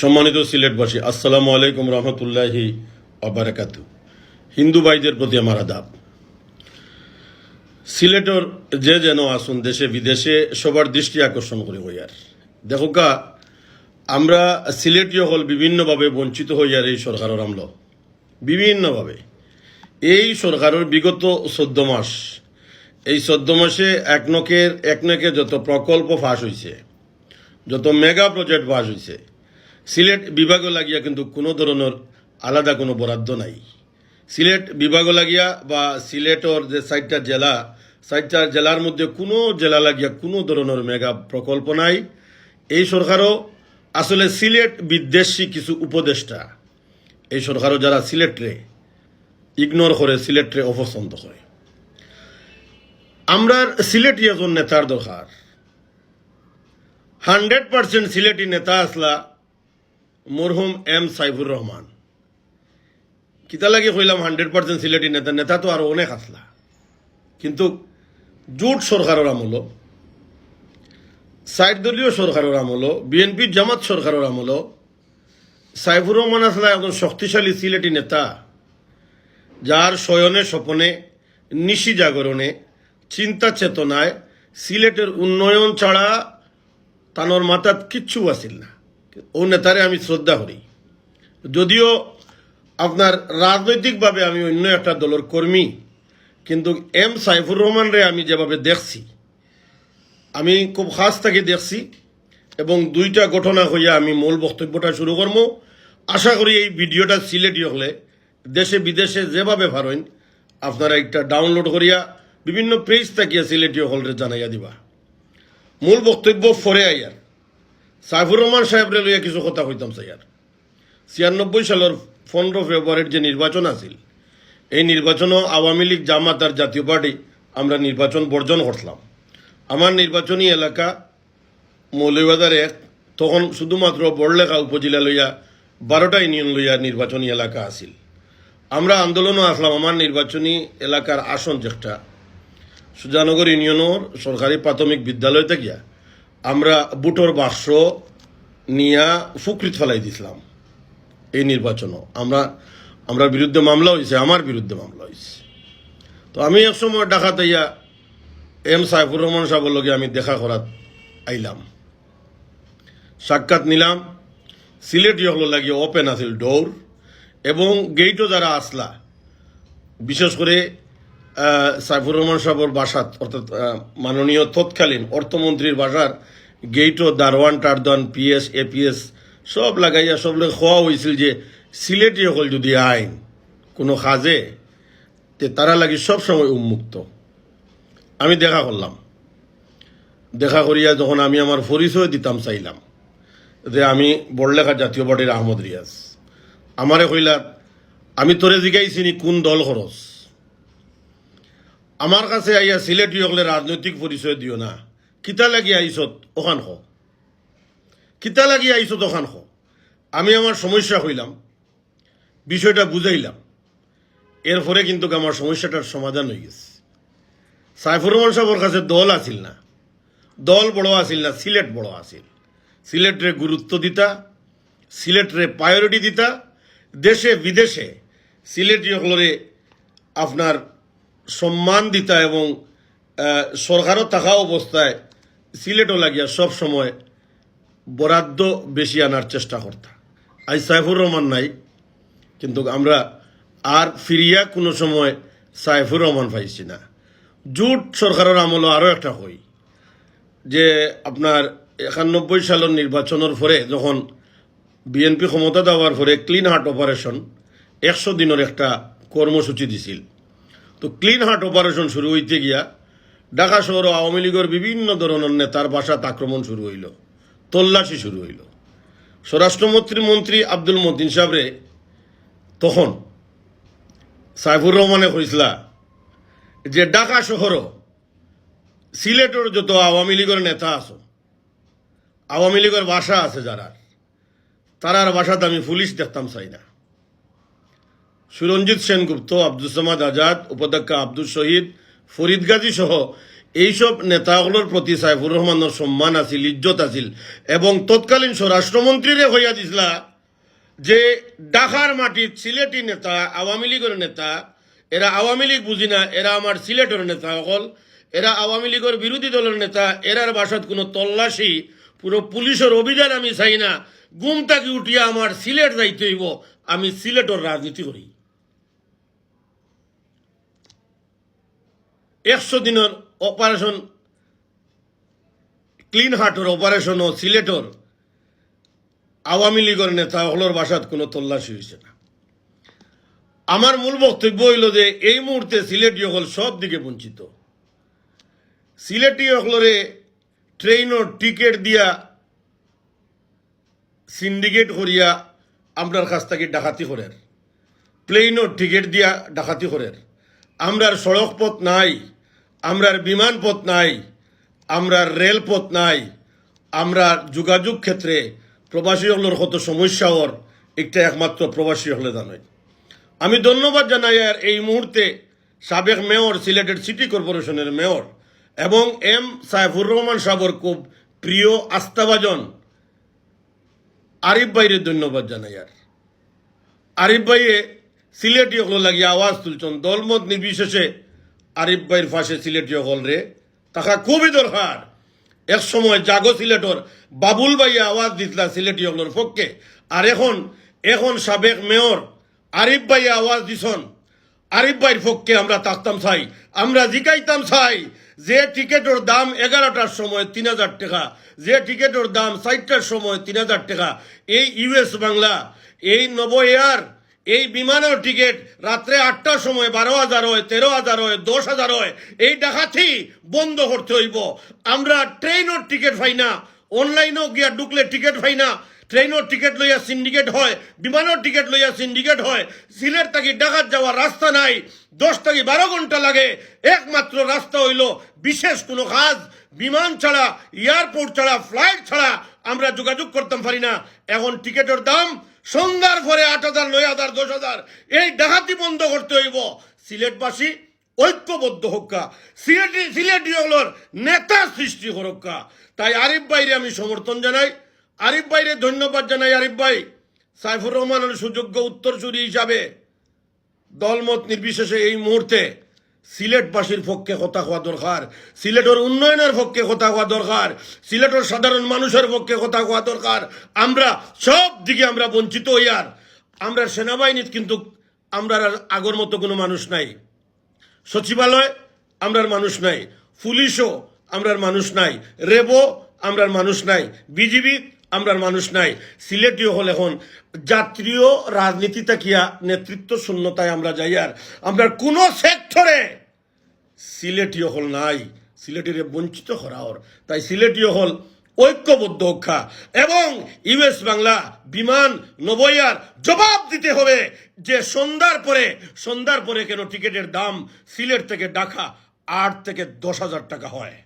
সম্মানিত সিলেটবাসী, আসসালামু আলাইকুম রহমতুল্লাহি অবরাকাতু হিন্দু ভাইদের প্রতি আমার আদাব। সিলেটর যে যেন আসুন, দেশে বিদেশে সবার দৃষ্টি আকর্ষণ করে হইয়ার। দেখো কা আমরা সিলেটীয় হল বিভিন্নভাবে বঞ্চিত হইয়ার এই সরকারের আমল। বিভিন্নভাবে। এই সরকারের বিগত চোদ্দ মাস, এই চোদ্দ মাসে এক নকের এক নকে যত প্রকল্প ফাঁস হয়েছে যত মেগা প্রজেক্ট ফাঁস হয়েছে সিলেট বিভাগও লাগিয়া কিন্তু কোনো ধরনের আলাদা কোনো বরাদ্দ নাই। সিলেট বিভাগও লাগিয়া বা সিলেটর যে চারটা জেলা, চারটা জেলার মধ্যে কোনো জেলা লাগিয়া কোনো ধরনের মেগা প্রকল্প নাই। এই সরকারও আসলে সিলেট বিদ্বেষী কিছু উপদেষ্টা। এই সরকারও যারা সিলেটরে ইগনোর করে, সিলেটরে অপছন্দ করে। আমরা সিলেটি একজন নেতার দরকার। হান্ড্রেড পার্সেন্ট সিলেটি নেতা আসলা মরহুম এম সাইফুর রহমান। কিতা লাগে কইলাম হান্ড্রেড পার্সেন্ট সিলেটি নেতা নেতা তো আরও অনেক আসলা। কিন্তু জোট সরকারের আমল সাইড দলীয় সরকারের আমল বিএনপি জামাত সরকারের আমল সাইফুর রহমান আসলা একজন শক্তিশালী সিলেটি নেতা, যার শয়নে স্বপনে, নিশি জাগরণে, চিন্তা চেতনায় সিলেটের উন্নয়ন ছাড়া তানোর মাথাত কিচ্ছু আসিল না। ও নেতারে আমি শ্রদ্ধা করি। যদিও আপনার রাজনৈতিকভাবে আমি অন্য একটা দলের কর্মী, কিন্তু এম সাইফুর রহমান রে আমি যেভাবে দেখছি, আমি খুব খাস থেকে দেখছি এবং দুইটা ঘটনা হইয়া আমি মূল বক্তব্যটা শুরু করব। আশা করি এই ভিডিওটা সিলেটি হলে দেশে বিদেশে যেভাবে পারেন, আপনারা একটা ডাউনলোড করিয়া বিভিন্ন পেজ থাকিয়া সিলেটি হলরে জানাইয়া দিবা। মূল বক্তব্য ফরে আইয়ার। সাইফুর রহমান সাহেবরে লইয়া কিছু কথা হইতাম স্যার। ছিয়ানব্বই সালের পনেরো ফেব্রুয়ারির যে নির্বাচন আছিল, এই নির্বাচনও আওয়ামী লীগ, জামাত আর জাতীয় পার্টি আমরা নির্বাচন বর্জন করলাম আমার নির্বাচনী এলাকা মৌলবাজার এক, তখন শুধুমাত্র বড়লেখা উপজেলা লইয়া বারোটা ইউনিয়ন লইয়া নির্বাচনী এলাকা আছিল। আমরা আন্দোলনও আসলাম, আমার নির্বাচনী এলাকার আসন যেটা, সুজানগর ইউনিয়নের সরকারি প্রাথমিক বিদ্যালয় থেকে আমরা বুটোর বাক্স নিয়া ফুকরিত ফেলাই দিছিলাম এই নির্বাচনও। আমরা আমরা বিরুদ্ধে মামলা হয়েছে আমার বিরুদ্ধে মামলা হয়েছে তো আমি এক সময় ডাকাত ইয়া এম সাইফুর রহমান সাহেবের লগে আমি দেখা করাত আইলাম। সাক্ষাৎ নিলাম, সিলেটি হল লাগিয়ে ওপেন আছিল ডোর, এবং গেইটও যারা আসলা, বিশেষ করে সাইফুর রহমান সাহেবর বাসাত, অর্থাৎ মাননীয় তৎকালীন অর্থমন্ত্রীর বাসার গেইটও দারওয়ান টারদান পিএস, এপিএস, সব লাগাইয়া সব লোক খোয়া হয়েছিল যে সিলেটি সকল যদি আইন কোনো কাজে, তে তারা লাগি সব সময় উন্মুক্ত। আমি দেখা করলাম। দেখা করিয়া যখন আমি আমার পরিচয় দিতাম চাইলাম যে আমি বড়লেখা জাতীয় পার্টির আহমদ রিয়াজ। আমারে কইলা, আমি তোরে জিগাইছিনি কোন দল খরচ? আমার কাছে আইয়া সিলেটি হলে রাজনৈতিক পরিচয় দিও না। কিতা লাগি আইসত ওখান হ কিতা লাগি আইসত ওখান হ আমি আমার সমস্যা হইলাম বিষয়টা বুঝাইলাম এরপরে কিন্তু আমার সমস্যাটার সমাধান হয়ে গেছে। সাইফুর রহমান সাহেবের কাছে দল আছিল না। দল বড় আছিল না, সিলেট বড় আছিল। সিলেটরে গুরুত্ব দিতা, সিলেটরে প্রায়োরিটি দিতা। দেশে বিদেশে সিলেটি হলরে আপনার সম্মান দিতা এবং সরকারও থাকা অবস্থায় সিলেটও লাগিয়া সব সময় বরাদ্দ বেশি আনার চেষ্টা করতা। আজ সাইফুর রহমান নাই, কিন্তু আমরা আর ফিরিয়া কোনো সময় সাইফুর রহমান পাইছি না। জুট সরকারের আমল আরও একটা হই, যে আপনার একানব্বই সালের নির্বাচনের পরে যখন বিএনপি ক্ষমতা দেওয়ার পরে ক্লিন হার্ট অপারেশন একশো দিনের একটা কর্মসূচি দিছিল। তো ক্লিন হার্ট অপারেশন শুরু হইতে গিয়া ঢাকা শহর আওয়ামী লীগের বিভিন্ন ধরনের নেতার বাসাত আক্রমণ শুরু হইল, তল্লাশি শুরু হইল। স্বরাষ্ট্রমন্ত্রী মন্ত্রী আব্দুল মতিন সাহেবরে তখন সাইফুর রহমানে কইসলা যে ঢাকা শহর সিলেটের যত আওয়ামী লীগের নেতা আছো, আওয়ামী লীগের বাসা আছে যারা তারার বাসাতে আমি পুলিশ দেখতাম চাই না। সুরঞ্জিত সেনগুপ্ত, আব্দুল সামাদ আজাদ উপাধ্যক্ষ আব্দুল শহীদ, ফরিদ গাজী সহ এইসব নেতাগুলোর প্রতি সাইফুর রহমানের সম্মান আছিল, ইজ্জত আছিল এবং তৎকালীন স্বরাষ্ট্রমন্ত্রীরে হইয়া দিছিলা যে ডাকার মাটির সিলেটি নেতা, আওয়ামী লীগের নেতা, এরা আওয়ামী লীগ বুঝি না, এরা আমার সিলেটের নেতা অকল, এরা আওয়ামী লীগের বিরোধী দলের নেতা, এরার বাসাত কোনো তল্লাশি, পুরো পুলিশের অভিযান আমি চাই না গুম তাকি উঠিয়া আমার সিলেট যাইতে হইব, আমি সিলেটের রাজনীতি করি। একশো দিনের অপারেশন ক্লিন হার্টের ও সিলেটর আওয়ামী লীগের নেতা হলোর বাসাত কোনো তল্লাশি হয়েছে না। আমার মূল বক্তব্য হইল যে, এই মুহূর্তে সিলেটি হল সব দিকে বঞ্চিত। সিলেটি হলরে ট্রেনর টিকিট দিয়া সিন্ডিকেট করিয়া আমরার কাছ থেকে ডাকাতি করের। প্লেনও টিকিট দিয়া ডাকাতি করের। আমরার সড়ক পথ নাই, আমরার বিমান পথ নাই, আমরার রেলপথ নাই আমরা যোগাযোগ ক্ষেত্রে প্রবাসী হলের কত সমস্যা ওর একটা একমাত্র প্রবাসী হলে জানাই আমি ধন্যবাদ জানাই আর এই মুহূর্তে সাবেক মেয়র, সিলেটের সিটি কর্পোরেশনের মেয়র এবং এম সাইফুর রহমান সাবর খুব প্রিয় আস্থাভাজন। আরিফ ভাইরে ধন্যবাদ জানাই আর। আরিফ ভাইয়ে সিলেটি হল লাগিয়ে আওয়াজ তুলছেন। দলমত নির্বিশেষে আরিফ ভাইয়ের ফাঁসে সিলেটি হল রে। তাকা খুবই দরকার এক সময় জাগো সিলেটর বাবুল ভাইয়া আওয়াজ দিতলা সিলেটি হলর পক্ষে। আর এখন এখন সাবেক মেয়র আরিফ ভাইয়া আওয়াজ দিছন। আরিফ ভাইয়ের পক্ষে আমরা থাকতাম চাই, আমরা জিকাইতাম চাই। যে টিকেটের দাম এগারোটার সময় তিন হাজার টাকা, যে টিকেটের দাম ষাটটার সময় তিন হাজার টাকা। এই ইউএস বাংলা, এই নব এয়ার এই বিমানের টিকিট রাত্রে আটটার সময়, বারো হাজার হয়, তেরো হাজার হয়, দশ হাজার হয়, এই ডাকাতি বন্ধ করতে হইব। আমরা ট্রেনের টিকিট পাই না, অনলাইনেও গিয়া ঢুকলে টিকিট পাই না। ট্রেনের টিকিট লইয়া সিন্ডিকেট হয় বিমানের টিকিট লইয়া সিন্ডিকেট হয়। সিলেট থাকি ডাকাত যাওয়ার রাস্তা নাই, দশ থেকে বারো ঘণ্টা লাগে। একমাত্র রাস্তা হইল বিশেষ কোনো কাজ। বিমান ছাড়া, এয়ারপোর্ট ছাড়া, ফ্লাইট ছাড়া আমরা যোগাযোগ করতাম পারি না। এখন টিকিটের দাম সন্ধ্যার পরে আট হাজার, নয় হাজার, দশ হাজার। এই ডাকাতি বন্ধ করতে হইব। সিলেটবাসী ঐক্যবদ্ধ হক্কা। সিলেটি সিলেটি হলোর নেতা সৃষ্টি হরক্কা। তাই আরিফ ভাইরে আমি সমর্থন জানাই। আরিফ ভাইরে ধন্যবাদ জানাই আরিফ ভাই। সাইফুর রহমানের সুযোগ্য উত্তরসূরি হিসাবে দলমত নির্বিশেষে এই মুহূর্তে সিলেটবাসীর পক্ষে কথা হওয়া দরকার, সিলেটের উন্নয়নের পক্ষে কথা হওয়া দরকার, সিলেটের সাধারণ মানুষের পক্ষে কথা হওয়া দরকার। আমরা সব দিকে আমরা বঞ্চিত হইয়ার আমরা সেনাবাহিনীত কিন্তু আমরা আগর মতো কোনো মানুষ নাই। সচিবালয় আমরার মানুষ নাই, পুলিশও আমরার মানুষ নাই রেবো আমরার মানুষ নাই, বিজিবি আমরার মানুষ নাই সিলেটিও হল এখন। জাতীয় রাজনীতি তাকিয়া নেতৃত্ব শূন্যতায় আমরা যাই আর। আমরা কোনো সেক্টরে সিলেটিও হল নাই। সিলেটিরে বঞ্চিত করা ওর। তাই সিলেটিও হল ঐক্যবদ্ধ অক্ষা এবং ইউএস বাংলা বিমান নবইয়ার জবাব দিতে হবে যে সন্ধ্যার পরে সন্ধ্যার পরে কেন টিকিটের দাম সিলেট থেকে ঢাকা আট থেকে দশ হাজার টাকা হয়।